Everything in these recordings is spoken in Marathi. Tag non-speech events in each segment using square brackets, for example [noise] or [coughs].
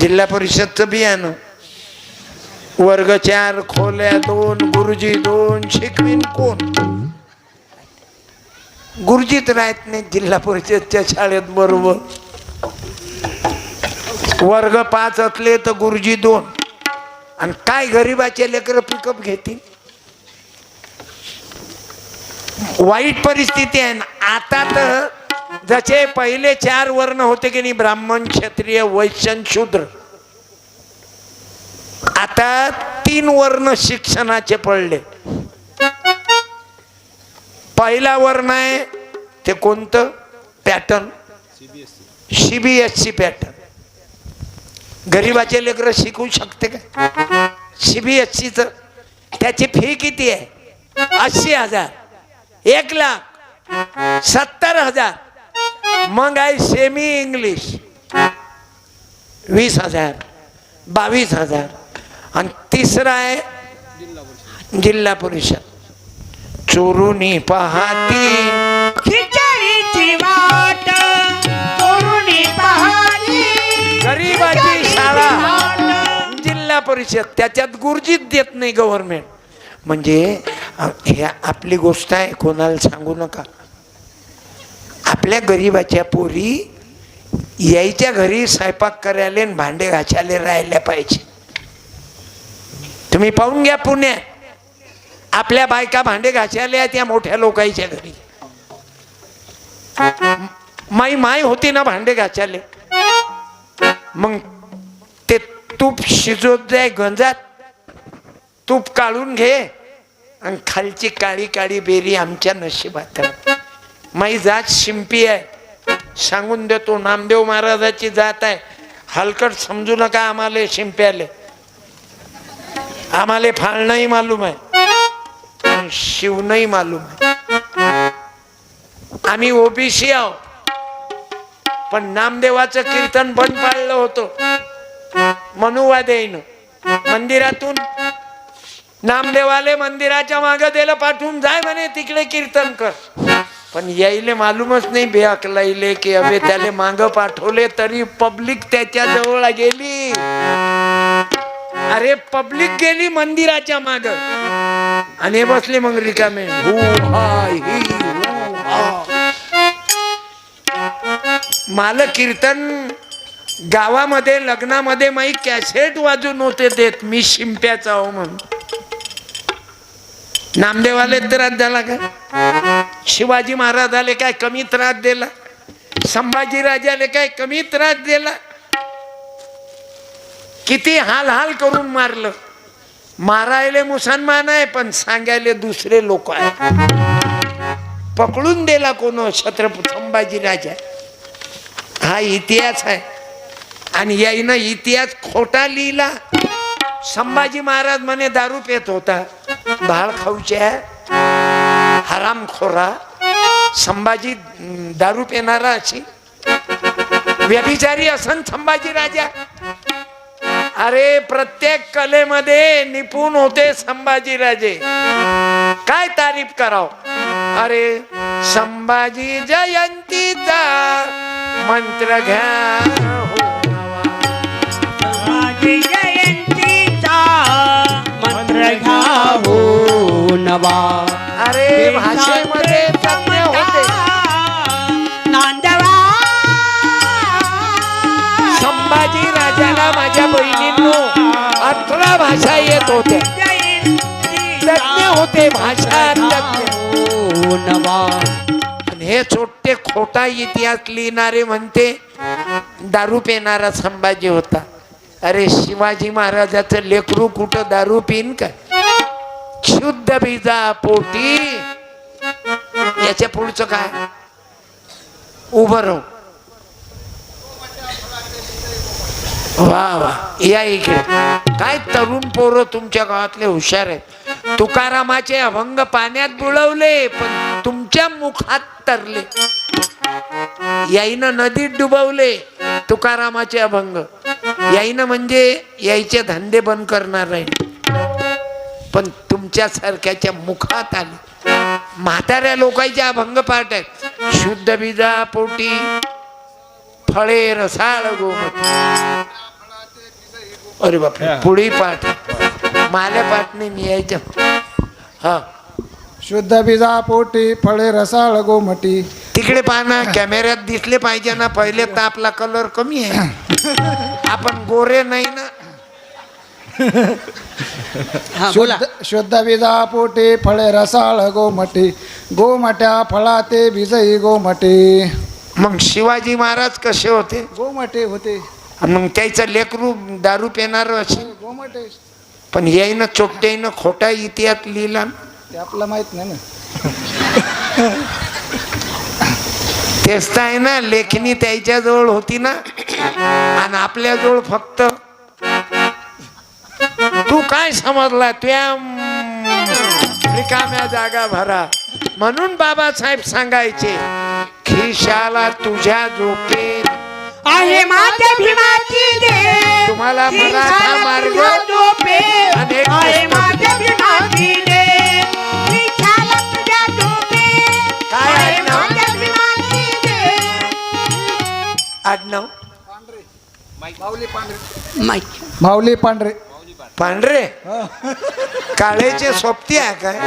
जिल्हा परिषदचं बियाणं वर्ग चार खोल्या दोन गुरुजी दोन शिकवीन कोण? गुरुजीत राहत नाही जिल्हा परिषदच्या शाळेत बरोबर. वर्ग पाच असले तर गुरुजी दोन. आणि काय गरिबाचे लेकर पिकअप घेतील? वाईट परिस्थिती आहे ना. आता तर जसे पहिले चार वर्ण होते की नाही ब्राह्मण क्षत्रिय वैश्यन शूद्र. आता तीन वर्ण शिक्षणाचे पडले. पहिला वर्ण आहे ते कोणतं? पॅटर्न सीबीएससी पॅटर्न गरीबाचे लेकरं शिकू शकते का? सीबीएससीच त्याची फी किती आहे? अस्सी हजार. एक लाख. सत्तर हजार. मग आहे सेमी इंग्लिश वीस हजार बावीस हजार. आणि तिसरा आहे जिल्हा परिषद. चोरुनी पाहती. खिचडीची वाट गरीबाची शाळा. जिल्हा परिषद त्याच्यात गुरुजीत देत नाही गव्हर्नमेंट म्हणजे हे आपली गोष्ट आहे कोणाला सांगू नका. आपल्या गरीबाच्या पोरी यायच्या घरी स्वयंपाक करायला आणि भांडे घासायला राहिल्या पाहिजे. तुम्ही पाहून घ्या पुण्यात आपल्या बायका भांडे घासायला त्या मोठ्या लोकांच्या घरी. माई माय होती ना भांडे घासायला. मग ते तूप शिजवत जाय गंजात. तूप काढून घे. आणि खालची काळी काळी बेरी आमच्या नशिबात माझी जात शिंपी आहे. सांगून देतो नामदेव महाराजाची जात आहे. हलकट समजू नका आम्हाला शिंप्याले. आम्हाला फाळ नाही मालूम आहे. आणि शिव नाही मालूम आहे. आम्ही ओबीसी आहो. पण नामदेवाचं कीर्तन बंद पाळलं होतं. मनुवादेनं मंदिरातून नामदेवाले मंदिराच्या मागे दिलं पाठवून जाय म्हणे तिकडे कीर्तन कर. पण यायले मालूमच नाही बेअकलाईले की अबे [laughs] त्याले माग पाठवले तरी पब्लिक त्याच्याजवळ गेली. अरे पब्लिक गेली मंदिराच्या माग. आणि बसले मग रिकामे. हा माल कीर्तन गावामध्ये लग्नामध्ये माई कॅसेट वाजून होते देत. मी शिंप्याचा हो म्हणून. नामदेवाले त्रास झाला का शिवाजी महाराजाले काय कमी त्रास दिला? संभाजी राजाले काय कमी त्रास दिला? किती हाल हाल करून मारलं. मारायले मुसलमान आहे पण सांगायले दुसरे लोक आहे पकडून दिला कोण छत्रपती संभाजी राजा. हा इतिहास आहे. आणि याईनं इतिहास खोटा लिहिला. संभाजी महाराज म्हणे दारू पेत होता. भाळ खाऊच्या हरामखोरा संभाजी दारू पेणारा अशी. व्यभिचारी असन संभाजी राजा. अरे प्रत्येक कलेमध्ये निपुण होते संभाजी राजे. काय तारीफ कराव? अरे संभाजी जयंतीचा मंत्र घ्या. हो नवा अरे भाषेमध्ये तज्ञ होते. नांदवा. संभाजी राजाला माझ्या बहिणींनो अठरा भाषा येत होत्या. तज्ञ होते भाषा तज्ञ नवा आणि हे छोटे खोटा इतिहास लिहिणारे म्हणते दारू पिणारा संभाजी होता. अरे शिवाजी महाराजाचं लेकरू कुठं दारू पिन का शुद्ध बीजा पोटी याच्या पुढचं काय? उभं राहू. वा वा. या इकडे. काय तरुण पोरं तुमच्या गावातले हुशार आहेत. तुकारामाचे अभंग पाण्यात बुडवले पण तुमच्या मुखात तरले. याईनं नदीत डुबवले तुकारामाचे अभंग. याईनं म्हणजे यायचे धंदे बंद करणार आहे पण तुमच्या सारख्याच्या मुखात आले. म्हाताऱ्या लोकांचे अभंग पाठ आहेत. शुद्ध बीजा पोटी फळे रसाळ गोमती. अरे बापरे पुढी पाठ. माले पाठ नाही मी यायचं. हा. शुद्ध बीजा पोटी फळे रसाळ गोमटी तिकडे पहा ना कॅमेऱ्यात दिसले पाहिजे ना पहिले तर आपला कलर कमी आहे. [coughs] आपण गोरे नाही ना. हा बोला शुद्ध शुद्ध बीजा पोटी फळे रसाळ गोमटी गोमट्या फळा ते बीजई गोमटी. मग शिवाजी महाराज कसे होते? गोमटे होते. मग त्याचं लेकरू दारू पिणार असे गोमटे. पण याईनं चोपट्याईनं खोटा इतिहास लिहिला ना. ते आपलं माहीत नाही ना. तेच तर आहे ना लेखणी त्याच्याजवळ होती ना. आणि आपल्या जवळ फक्त तू काय समजला तुया रिकाम्या जागा भरा. म्हणून बाबासाहेब सांगायचे खिशाला तुझ्या झोपेत आहे माझ्या भीमाची दे. तुम्हाला मराठा मार्ग अनेक आहे. माझ्या भीमाची दे. विठाला तुझ्या झोपे काय आहे नाव? माझ्या भीमाची दे. आडनाव? माईक माऊली पांढरे. पांढरे. काळेचे सोबती आहे काय?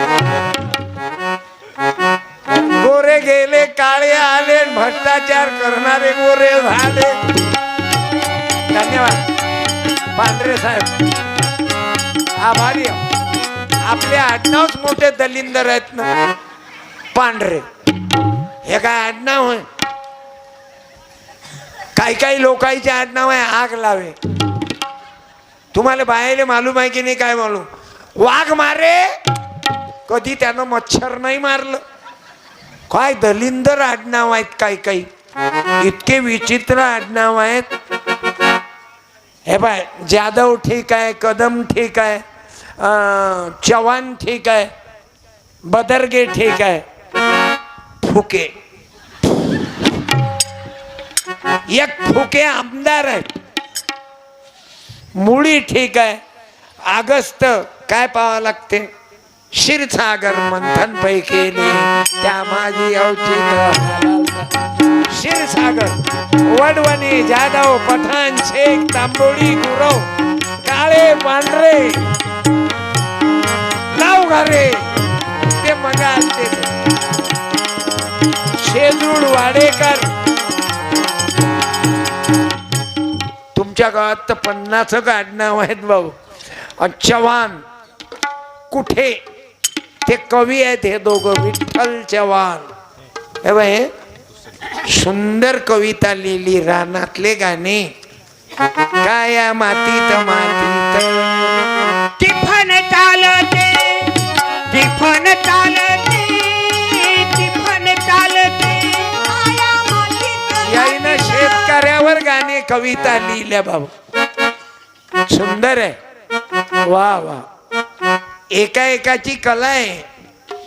गोरे गेले काळे आले भ्रष्टाचार करणारे गोरे झाले. धन्यवाद. पांढरे साहेब आभारी. आपले आडनावच मोठे दलिंदर आहेत ना. पांढरे. हे काय आडनाव आहे? काही काही लोकांचे आडनाव आहे आग लावे. तुम्हाला बाहेर मालूम आहे की नाही काय मालूम? वाघ मारे कधी त्यानं मच्छर नाही मारलं. काय दलिंदर आडनाव आहेत काही काही? इतके विचित्र आडनाव आहेत. हे बाय जाधव ठीक आहे कदम ठीक आहे चव्हाण ठीक आहे बदरगे ठीक आहे. फुके. एक फुके आमदार आहेत. मुळी ठीक आहे. आगस्त काय पाहावं लागते? क्षीरसागर मंथन पै केले त्या माझी अवचित क्षीरसागर वडवणी जाधव पठाण शेख तांबोळी गुरव काळे पांढरे नाव घारे ते मग असते शेजूड वाडेकर तुमच्या गावात तर पन्नास आडनाव आहेत भाऊ चव्हाण कुठे ते कवी आहेत हे दोघं विठ्ठल चव्हाण हे बाय सुंदर कविता लिहिली रानातले गाणे काय मातीत मातीत टिफन चालते टिफन चाल कऱ्यावर गाणे कविता लिहिल्या बाबा. सुंदर आहे. वा वा. एका एकाची कला आहे.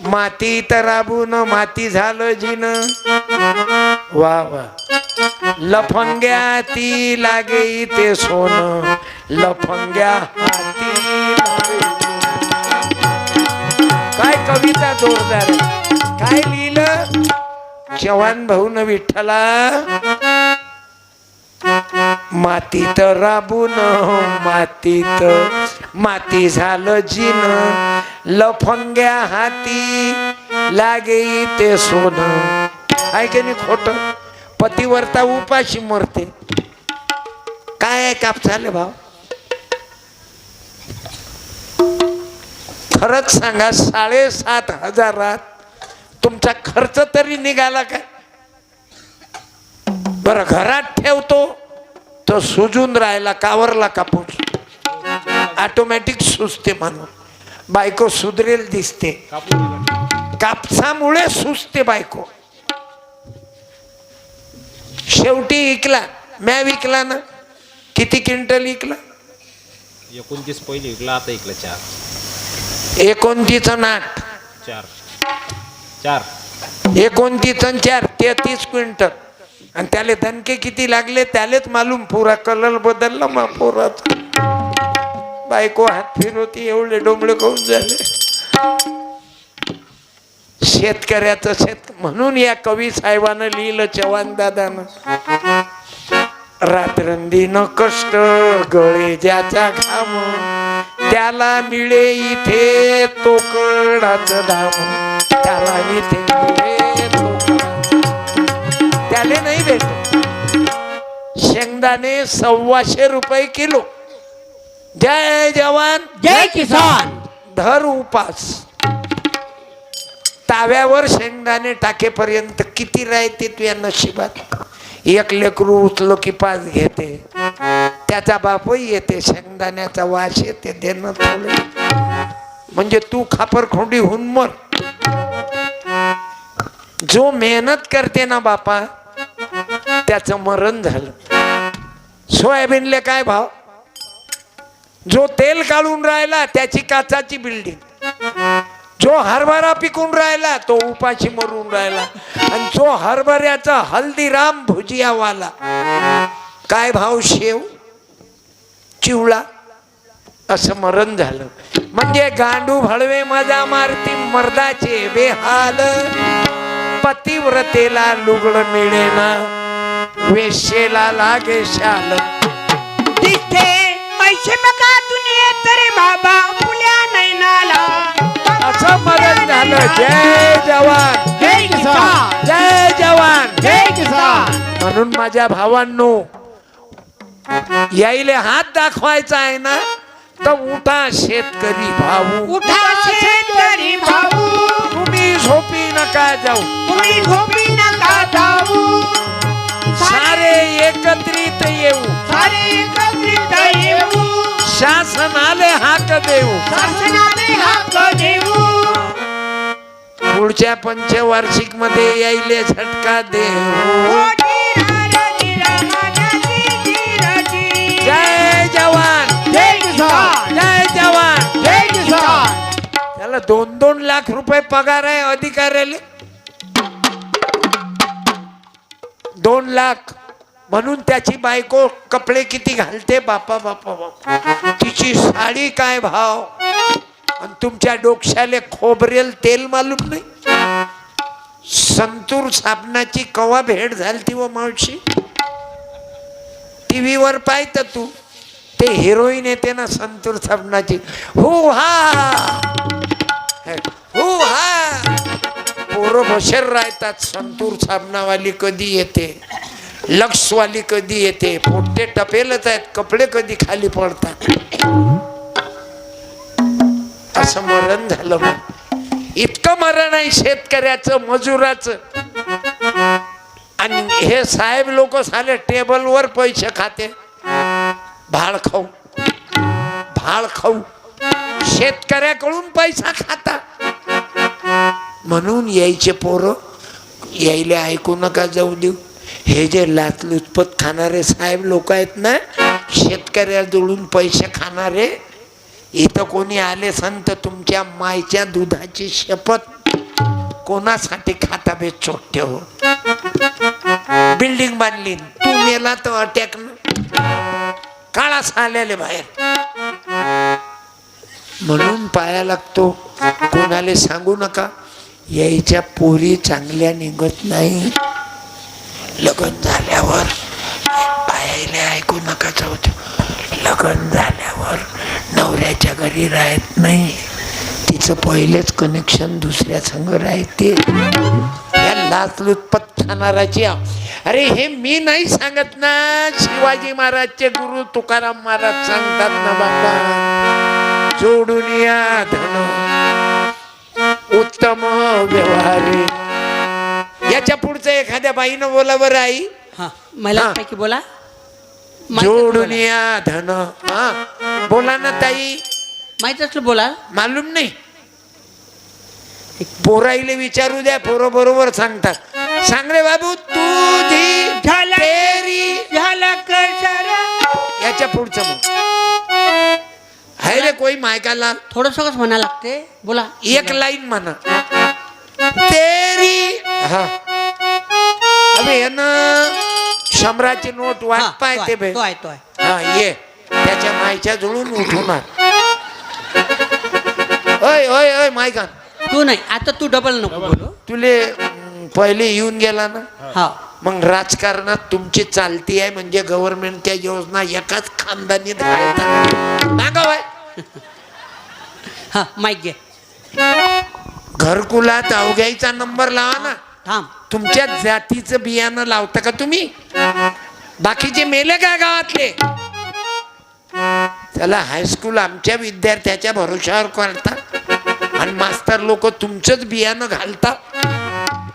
माती तर राबून माती झालं जिन. वा वा. लफंग्या ती लागे ते सोन. लफंग्या हाती काय कविता जोरदार काय लिहिलं? चव्हाण भाऊन विठ्ठला. मातीत राबून मातीत. माती झालं जिन लफंग्या हाती लागे ते सोन. आहे की नाही खोट? पतिवर्ता उपाशी मरते. काय आहे कापसाले भाव खरंच सांगा साडेसात हजारात तुमचा खर्च तरी निघाला काय? बरं घरात ठेवतो. तो सुजून राहिला कावरला कापूस. ऑटोमॅटिक सुचते म्हणून बायको सुधरेल दिसते. कापसामुळे सुचते बायको. शेवटी विकला म्या विकला ना? किती क्विंटल विकला एकोणतीस पहिले विकला आता इकला चार. एकोणतीस नाट. चार. चार. एकोणतीस चार तेहतीस क्विंटल. आणि त्याले दणके किती लागले त्यालेच मालूम. पुरा कलर बदलला मा पोराचा बायको हात फिरवती एवढे डोंबळे करून झाले. शेतकऱ्याचं शेत म्हणून या कवी साहेबानं लिहिलं चव्हाण दादानं. रात्रंदिन कष्ट गळे ज्याचा घाम. त्याला मिळे इथे तोकडाचं धाम. त्याला इथे मिळे त्याले नाही भेट शेंगदाणे सव्वाशे रुपये किलो. जय जवान जय किसान. धर उपास. ताव्यावर शेंगदाणे टाकेपर्यंत किती राहते तुझ्या नशिबात? एक लेकरू उचलो की पाच घेते. त्याचा बापही येते शेंगदाण्याचा वास येते देणं म्हणजे तू खापर खोंडी होऊन मर. जो मेहनत करते ना बापा त्याचं मरण झालं. सोयाबीनले काय भाव? जो तेल काढून राहिला त्याची काचाची बिल्डिंग जो हरभरा पिकून राहिला तो उपाशी मरून राहिला. आणि जो हरभऱ्याचा हल्दीराम भुजियावाला काय भाव शेव? चिवळा असं मरण झालं. म्हणजे गांडू भळवे मजा मारती मर्दाचे बेहाल. पतिव्रतेला लुगड मिळेना. वेशेला लागे शाल. तिथे पैसे बघा दुनियेत रे बाबा फुल्या नैनाला असं मरण झालं. जय जवान. जय किसान. जय जवान. जय किसान. म्हणून माझ्या भावांनो यायले हात दाखवायचा आहे ना तर उठा शेतकरी भाऊ. उठा शेतकरी भाऊ. तुम्ही झोपी नका जाऊ. तुम्ही झोपी सारे एकत्रित येऊ. सारे एकत्रित येऊ. शासनाले हाक देऊ. शासनाने हाक देऊ. पुढच्या पंचवार्षिकमध्ये यायले झटका देऊ. जय जवान. जय किसान. जय जवान. जय किसान. त्याला दोन दोन लाख रुपये पगार आहे अधिकाऱ्याले. दोन लाख. म्हणून त्याची बायको कपडे किती घालते बापा बापा बापा. तिची साडी काय भाव? आणि तुमच्या डोक्याले खोबरेल तेल मालूम नाही? संतूर साबणाची कवा भेट झाली ती व हो मावशी? टीव्हीवर पाहत तू. ते हिरोईन येते ना संतूर साबणाची. हो हा! हो हा! पोरं राहतात. संतूर साबणावाली कधी येते? लक्सवाली कधी येते? पोट्टे टपेलच आहेत कपडे कधी खाली पडतात? असं मरण झालं मग इतकं मरण आहे शेतकऱ्याचं मजुराचं. आणि हे साहेब लोक साले टेबलवर पैसे खाते. भाळ खाऊ. भाळ खाऊ. शेतकऱ्याकडून पैसा खाता. म्हणून यायचे पोरं यायला ऐकू नका जाऊ देऊ. हे जे लाचलुचपत खाणारे साहेब लोक आहेत ना शेतकऱ्याजवळून पैसे खाणारे इथं कोणी आले संत तुमच्या मायच्या दुधाची शपथ कोणासाठी खाता बे चोट्य हो? बिल्डिंग बांधली तू मेला तर अटॅक न. काळा आलेले बाहेर. म्हणून पाया लागतो. कोणाला सांगू नका. यायच्या पोरी चांगल्या निघत नाही. लग्न झाल्यावर बायाले ऐकू नका जाऊ लग्न झाल्यावर नवऱ्याच्या घरी राहत नाही. तिचं पहिलेच कनेक्शन दुसऱ्या संग राहते. या लाचलुचपत खाणाराची अरे हे मी नाही सांगत ना. शिवाजी महाराजचे गुरु तुकाराम महाराज सांगतात ना बाबा. जोडून या धन. उत्तम व्यवहारे. याच्या पुढचं एखाद्या बाईनं बोला बरं आई. हा मला. पैकी बोला. जोडून या धन. हा. बोला ना ताई. माहीत असलं बोला. मालूम नाही. पोराईले विचारू द्या पोरं बरोबर सांगतात. सांग रे बाबू तुझी झालं. याच्या पुढचं मग. हाय रे कोई मायकाला थोडस म्हणा लागते बोला. एक लाईन म्हणा तेरी हा. अबे यानं शंभराची नोट हा, वाट तो पाहते आहे, बे. तो आहे तो आहे. हा ये. त्याच्या मायच्या जुळून उठवणार. ओय ओय ओय मायकान तू नाही आता तू डबल नको बोलू. तुले पहिले येऊन गेला ना? हा. मग राजकारणात तुमची चालती आहे म्हणजे गव्हर्नमेंटच्या योजना एकाच खानदानीत घालतात मागं वळ. हा माईक घे. घरकुलात अवघ्याचा नंबर लावा ना. थांब. तुमच्या जातीचं बियाणं लावता का तुम्ही? बाकीचे मेले काय गावातले? त्याला हायस्कूल आमच्या विद्यार्थ्याच्या भरोशावर करतात आणि मास्तर लोक तुमचंच बियाणं घालतात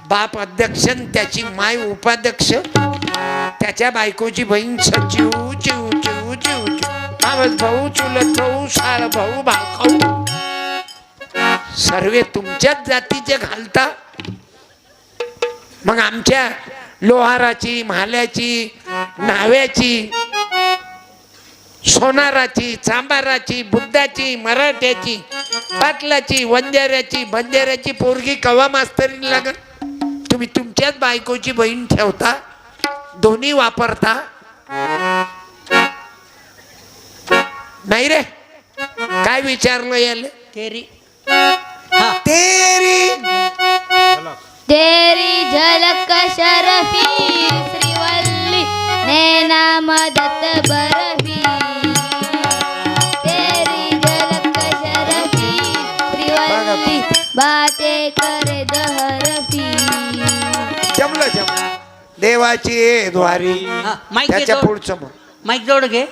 बाप अध्यक्ष त्याची माय उपाध्यक्ष. त्याच्या बायकोची बहीण सचिव चिव चिव चिव चिव भाऊ चुलत भाऊ साळ भाऊ भाऊ सर्वे तुमच्याच जातीचे घालता मग आमच्या लोहाराची म्हाल्याची नाव्याची सोनाराची चांबाराची बुद्धाची मराठ्याची पाटलाची वंजाऱ्याची बंजाऱ्याची पोरगी कवा मास्तरी लागत तुम्ही तुमच्याच बायकोची बहीण ठेवता दोन्ही वापरता. नाही रे. काय विचारलं याले? तेरी. हा. तेरी. तेरी झलक शरफी श्रीवल्ली नैना मदत बरफी. तेरी झलक शरफी श्रीवल्ली बाते करे दहरफी जमलं जमलं. देवाची द्वारी हा त्याच्या जोड पुढचं मग. माईक जोड घे.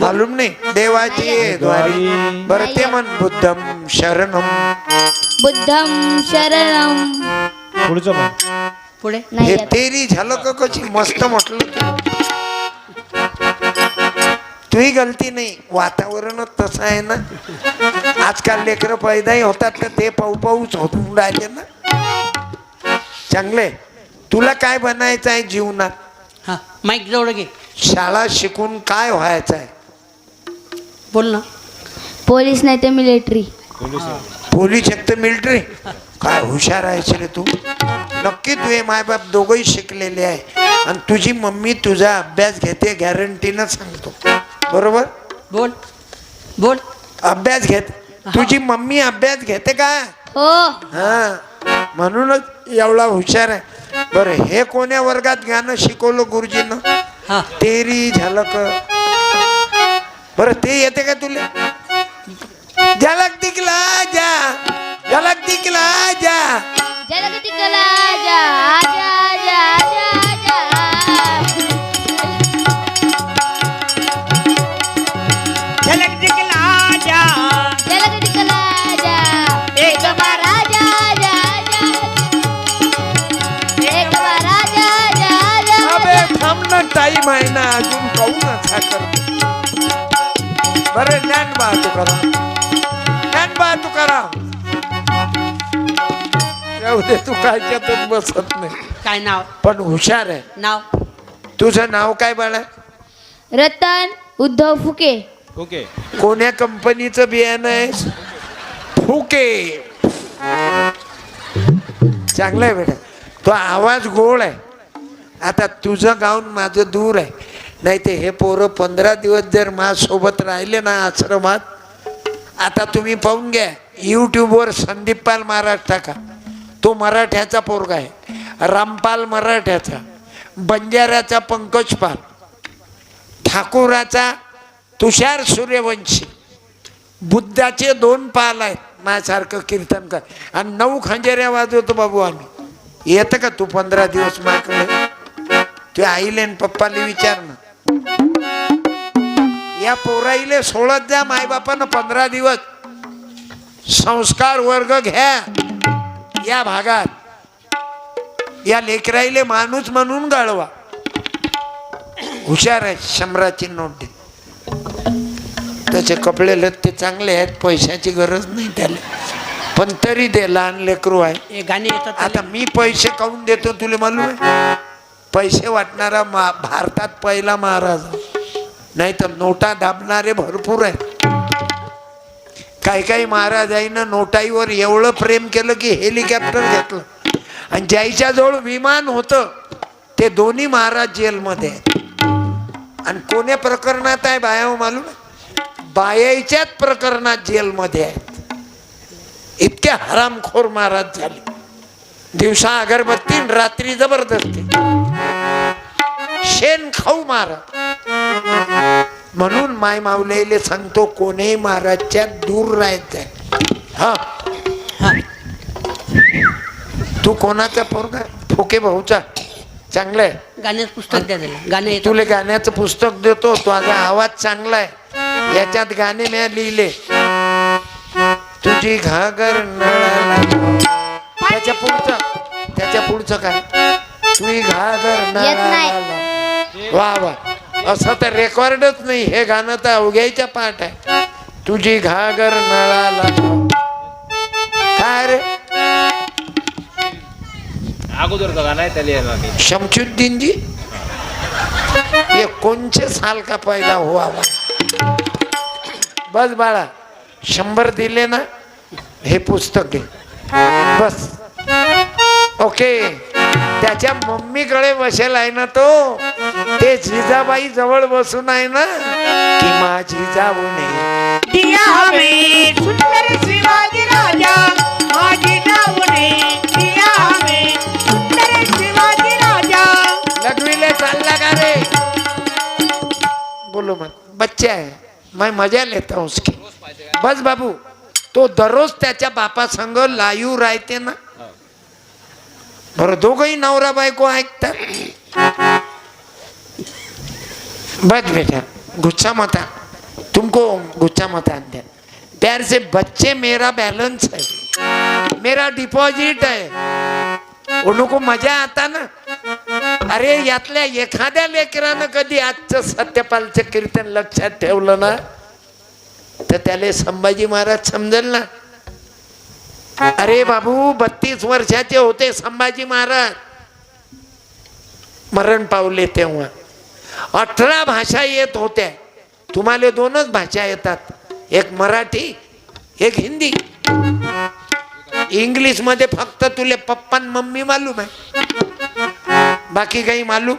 मालूम नाही. देवाची आहे द्वारी बरं ते म्हण बुद्धम शरणम. बुद्धम शरणम. पुढचं पण पुढे. हे नाही येत. तेरी झालं का कशी? मस्त म्हटलं तू. तुही गलती नाही. वातावरणच तसं आहे ना. आजकाल लेकरं पैदाही होतात तर ते पाऊ पाऊच होऊन राहिले ना. चांगले. तुला काय बनायचं आहे जीवनात? हा माईक जोड घे. शाळा शिकून काय व्हायचं आहे बोल ना. पोलीस नाही तर मिलिटरी पोलीस पोलीस एक तर मिलिटरी काय हुशार आहेस रे तू? नक्की तुझे मायबाप दोघंही शिकलेले आहे. आणि तुझी मम्मी तुझा अभ्यास घेते गॅरंटीनं सांगतो. बरोबर? बोल. बोल. अभ्यास घेत. तुझी मम्मी अभ्यास घेते का? हो. हा. म्हणूनच एवढा हुशार आहे. बरं हे कोण्या वर्गात गाणं शिकवलं गुरुजीनं? हा. तेरी झलक. बरं ते येते का तुला? झलक दिखला जा झलक दिखला जा. जलक दिकला जा आजा आजा आजा ना टाईम आहे ना अजून पाहू ना साखर बरं ज्ञान बा तू करा ज्ञान बा तू करा जाऊ दे तू कायच्यातच बसत नाही. काय नाव? पण हुशार आहे. नाव? तुझं नाव काय बाळा? रतन उद्धव फुके. ओके कोण्या कंपनीचं बियाणं आहे? फुके. चांगलं आहे बेटा. तो आवाज गोड आहे. आता तुझं गाऊन माझं दूर आहे. नाही ते हे पोरं पंधरा दिवस जर माझ्यासोबत राहिले ना आश्रमात आता तुम्ही पाहून घ्या यूट्यूबवर संदीप पाल महाराज टाका. तो मराठ्याचा पोरगा आहे. रामपाल मराठ्याचा. बंजाऱ्याचा पंकज पाल ठाकूराचा तुषार सूर्यवंशी. बुद्धाचे दोन पाल आहेत. माझ्यासारखं कीर्तन कर आणि नऊ खंजेऱ्या वाजवतो बाबू आम्ही. येतं का तू पंधरा दिवस माझ्याकडे? तू आईले पप्पाले विचार ना या पोराईले सोडत जा मायबापानं पंधरा दिवस. संस्कार वर्ग घ्या. या भागात. या लेकराईले माणूस म्हणून गाळवा. हुशार आहे शंभराची नोट त्याचे कपडे लत्ते चांगले आहेत पैशाची गरज नाही त्याला. पण तरी दे लहान लेकरू आहे. गाणे येतात आता मी पैसे काढून देतो तुला मालूम आहे? पैसे वाटणारा मा भारतात पहिला महाराज. नाही तर नोटा दाबणारे भरपूर आहेत. काही काही महाराजाईनं नोटाईवर एवढं प्रेम केलं की हेलिकॉप्टर घेतलं. आणि ज्याच्याजवळ विमान होतं ते दोन्ही महाराज जेलमध्ये आहेत. आणि कोण्या प्रकरणात आहे बाया हो मालूम? बायाच्याच प्रकरणात जेलमध्ये आहेत. इतके हरामखोर महाराज झाले. दिवसा अगरबत्ती आणि रात्री जबरदस्ती. शेण खाऊ मार. म्हणून माय माऊलीले सांगतो कोणी महाराजच्या दूर राहायचंय हा. हा. तू कोणाचा पोरगा? फोके भाऊचा. चांगलाय गाण्याचं पुस्तक द्या गाणं तुला गाण्याचं पुस्तक देतो. तुझा आवाज चांगला आहे. याच्यात गाणे मी लिहिले. तुझी घागर नळाला. त्याच्या पुढचं. त्याच्या पुढचं काय? तुझी घागर येत नाही. नळाला. वा वा. असं तर रेकॉर्डच नाही. हे गाणं तर अवघ्याच्या पाठ आहे. तुझी घागर नळाला काय रे? अगोदरचं गाणं आहे त्याला येणार नाही शमशुद्दीन जी ये कोणचे साल का पैदा हुआ हुआ? बस बाळा शंभर दिले ना हे पुस्तक घे. बस. ओके. त्याच्या मम्मीकडे बसेल आहे ना तो. ते जिजाबाई जवळ बसून आहे ना की माझी जाऊ नये बोलो मत बच्चा है मैं मजा लेता हूँ उसकी. बस बाबू तो दररोज त्याच्या बापा संग लाईव राहते ना. बरं दोघही नवरा बायको ऐकतात. बस बेटा गुस्सा मत आ. तुमको गुस्सा मत आते प्यार से बच्चे मेरा बैलेंस है. मेरा डिपॉजिट है. उनको मजा आता ना. अरे यातल्या एखाद्या लेकरानं कधी आजचं सत्यपालचं कीर्तन लक्षात ठेवलं ना तर त्याला संभाजी महाराज समजेल ना. अरे बाबू बत्तीस वर्षाचे होते संभाजी महाराज. मरण पावले तेव्हा. अठरा भाषा येत होत्या. तुम्हाला दोनच भाषा येतात. एक मराठी एक हिंदी. इंग्लिशमध्ये फक्त तुले पप्पा मम्मी मालूम आहे. बाकी काही मालूम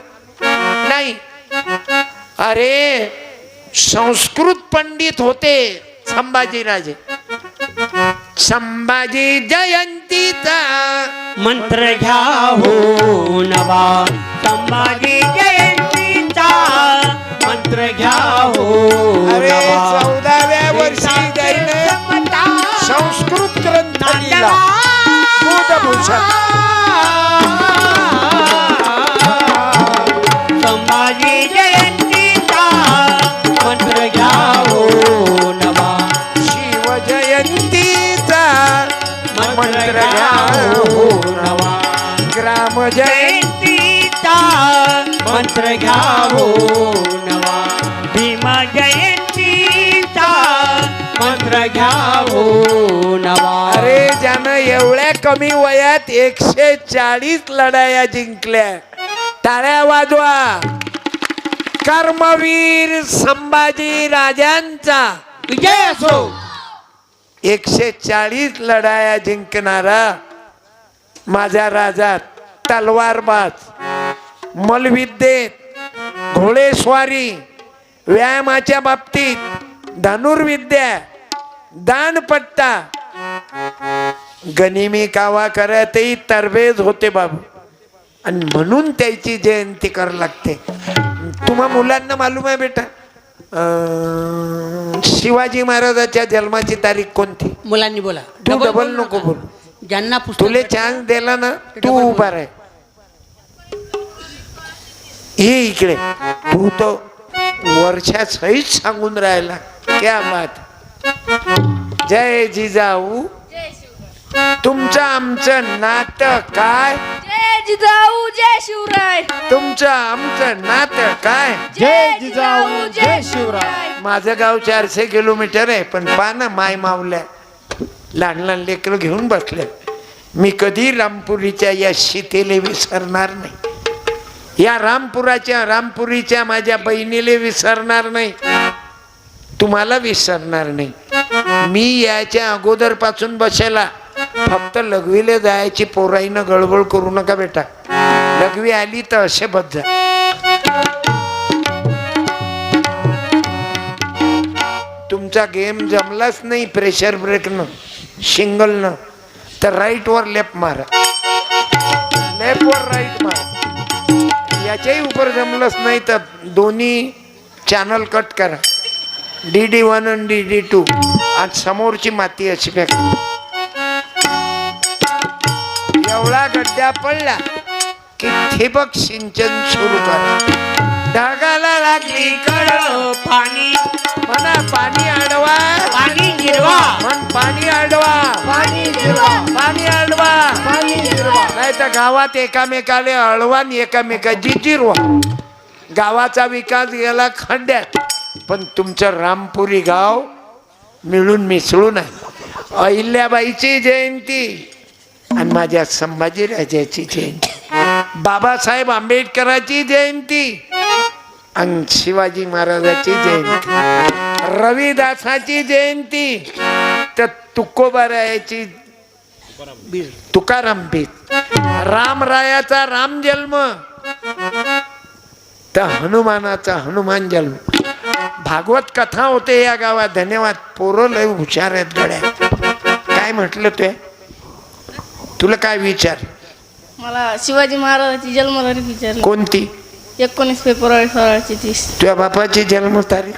नाही. अरे संस्कृत पंडित होते संभाजीराजे संभाजी जयंतीचा मंत्र घ्या हो नवा. संभाजी मंत्र घ्या हो अरे नवा चौदाव्या वर्षी जाईने संस्कृत ग्रंथ लिहिला बुधभूषण संभाजी जयंतीचा मंत्र घ्या नवा अरे ज्यानं एवढ्या कमी वयात एकशे चाळीस लढाया जिंकल्या टाळ्या वाजवा. कर्मवीर संभाजी राजांचा. विजय असो. एकशे चाळीस लढाया जिंकणारा माझा राजा तलवारबाज मलविद्येत घोडेस्वारी व्यायामाच्या बाबतीत धनुर्विद्या दानपट्टा गनिमी कावा करतही तरबेज होते बाबू. आणि म्हणून त्याची जयंती करावी लागते. तुम्हा मुलांना मालूम आहे बेटा? अं, शिवाजी महाराजाच्या जन्माची तारीख कोणती? मुलांनी बोला. तू डबल बोलू नको नका. बोल. ज्यांना पुस्तक तुले चान्स दिला ना ते उभा राह. ये इकडे. तू तो वर्षा सहित सांगून राहिला. क्या बात. जय जिजाऊ. तुमचं आमचं नातं काय? जय जिजाऊ जय शिवराय. तुमचं आमचं नातं काय? जय जिजाऊ जय शिवराय. माझं गाव चारशे किलोमीटर आहे पण पा ना माय मावल्या. लहान लहान लेकरं घेऊन बसले. मी कधी रामपुरीच्या या शीतेले विसरणार नाही. या रामपुराच्या रामपुरीच्या माझ्या बहिणीले विसरणार नाही. तुम्हाला विसरणार नाही. मी यायच्या अगोदरपासून बसेला. फक्त लघवीला जायची पोराईनं गडबड करू नका बेटा. लघवी आली तर असे बद्ध. तुमचा गेम जमलाच नाही प्रेशर ब्रेकनं सिंगलनं तर राईट वर लेफ्ट मारा. लेफ्ट वर राईट मारा. याच्याही उपर जमलंच नाही तर दोन्ही चॅनल कट करा. डी डी वन आणि डी डी टू आणि समोरची माती अशी फेक एवढा गड्ड्या पडला की ठिबक सिंचन सुरू करा ढगाला लागली कळ पाणी. म्हणा पाणी अडवा पाणी जिरवा म्हण पाणी अडवा पाणी जिरवा पाणी अडवा पाणी जिरवा नाही तर गावात एकामेकाले अळवा आणि एकामेकाची जिरवा गावाचा विकास गेला खड्ड्यात. पण तुमचं रामपुरी गाव मिळून मिसळून आहे. अहिल्याबाईची जयंती आणि माझ्या संभाजीराजाची जयंती. बाबासाहेब आंबेडकराची जयंती आणि शिवाजी महाराजाची जयंती. रविदासाची जयंती तर तुकोबारायाची तुकाराम भीत रामरायाचा राम जन्म तर हनुमानाचा हनुमान जन्म. भागवत कथा होते या गावात. धन्यवाद. पोरं लय हुशार आहेत गड्या. काय म्हटलं ते? तुला काय विचार? मला शिवाजी महाराजांची जन्मतारीख विचारली. कोणती? एकोणीस फेब्रुवारी सोळाशे तीस. तुझ्या बापाची जन्मतारीख?